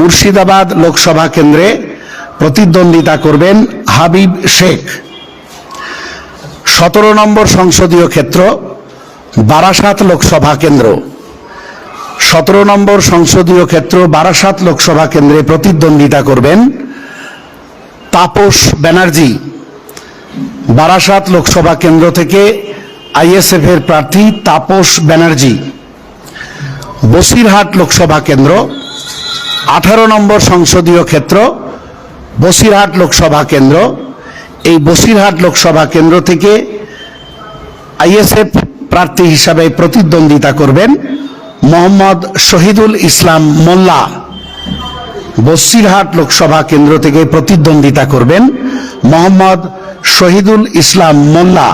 মুর্শিদাবাদ লোকসভা কেন্দ্রে প্রতিদ্বন্দ্বিতা করবেন হাবিব শেখ। সতেরো নম্বর সংসদীয় ক্ষেত্র, বারাসাত লোকসভা কেন্দ্র। সতেরো নম্বর সংসদীয় ক্ষেত্র, বারাসাত লোকসভা কেন্দ্রে প্রতিদ্বন্দ্বিতা করবেন তাপস ব্যানার্জি। বারাসাত লোকসভা কেন্দ্র থেকে আইএসএফ এর প্রার্থী তাপস ব্যানার্জি। বসিরহাট লোকসভা কেন্দ্র আঠারো নম্বর সংসদীয় ক্ষেত্র, বসিরহাট লোকসভা কেন্দ্র। এই বসিরহাট লোকসভা কেন্দ্র থেকে আইএসএফ প্রার্থী হিসাবে প্রতিদ্বন্দ্বিতা করবেন মোহাম্মদ শহীদুল ইসলাম মোল্লা। বসিরহাট লোকসভা কেন্দ্র থেকে প্রতিদ্বন্দ্বিতা করবেন মোহাম্মদ শহীদুল ইসলাম মোল্লা।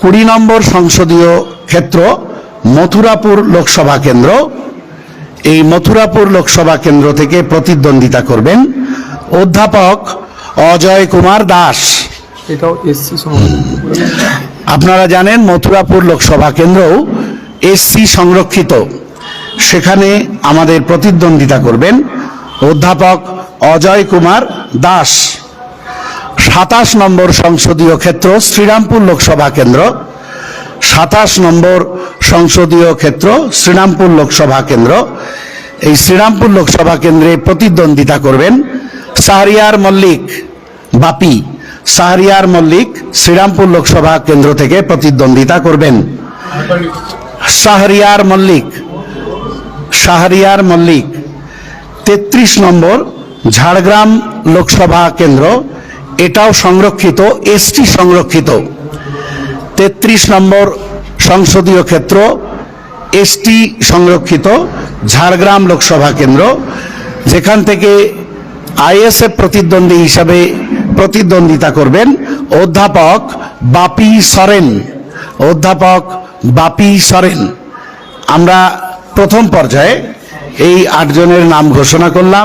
কুড়ি নম্বর সংসদীয় ক্ষেত্র, মথুরাপুর লোকসভা কেন্দ্র। এই মথুরাপুর লোকসভা কেন্দ্র থেকে প্রতিদ্বন্দ্বিতা করবেন অধ্যাপক অজয় কুমার দাস। আপনারা জানেন মথুরাপুর লোকসভা কেন্দ্রও এসসি সংরক্ষিত। সেখানে আমাদের প্রতিদ্বন্দ্বিতা করবেন অধ্যাপক অজয় কুমার দাস। সাতাশ নম্বর সংসদীয় ক্ষেত্র শ্রীরামপুর লোকসভা কেন্দ্র। সাতাশ নম্বর সংসদীয় ক্ষেত্র, শ্রীরামপুর লোকসভা কেন্দ্র। এই শ্রীরামপুর লোকসভা কেন্দ্রে প্রতিদ্বন্দ্বিতা করবেন শাহরিয়ার মল্লিক, বাপি। শাহরিয়ার মল্লিক শ্রীরামপুর লোকসভা কেন্দ্র থেকে প্রতিদ্বন্দ্বিতা করবেন। শাহরিয়ার মল্লিক শাহরিয়ার মল্লিক। তেত্রিশ নম্বর ঝাড়গ্রাম লোকসভা কেন্দ্র, এটাও সংরক্ষিত, এসটি সংরক্ষিত। তেত্রিশ নম্বর সংসদীয় ক্ষেত্র, এসটি সংরক্ষিত, ঝাড়গ্রাম লোকসভা কেন্দ্র, যেখান থেকে আইএসএফ প্রতিদ্বন্দ্বী হিসাবে প্রতিদ্বন্দ্বিতা করবেন অধ্যাপক বাপি সরেন। অধ্যাপক বাপি সরেন। আমরা প্রথম পর্যায়ে এই আটজনের নাম ঘোষণা করলাম।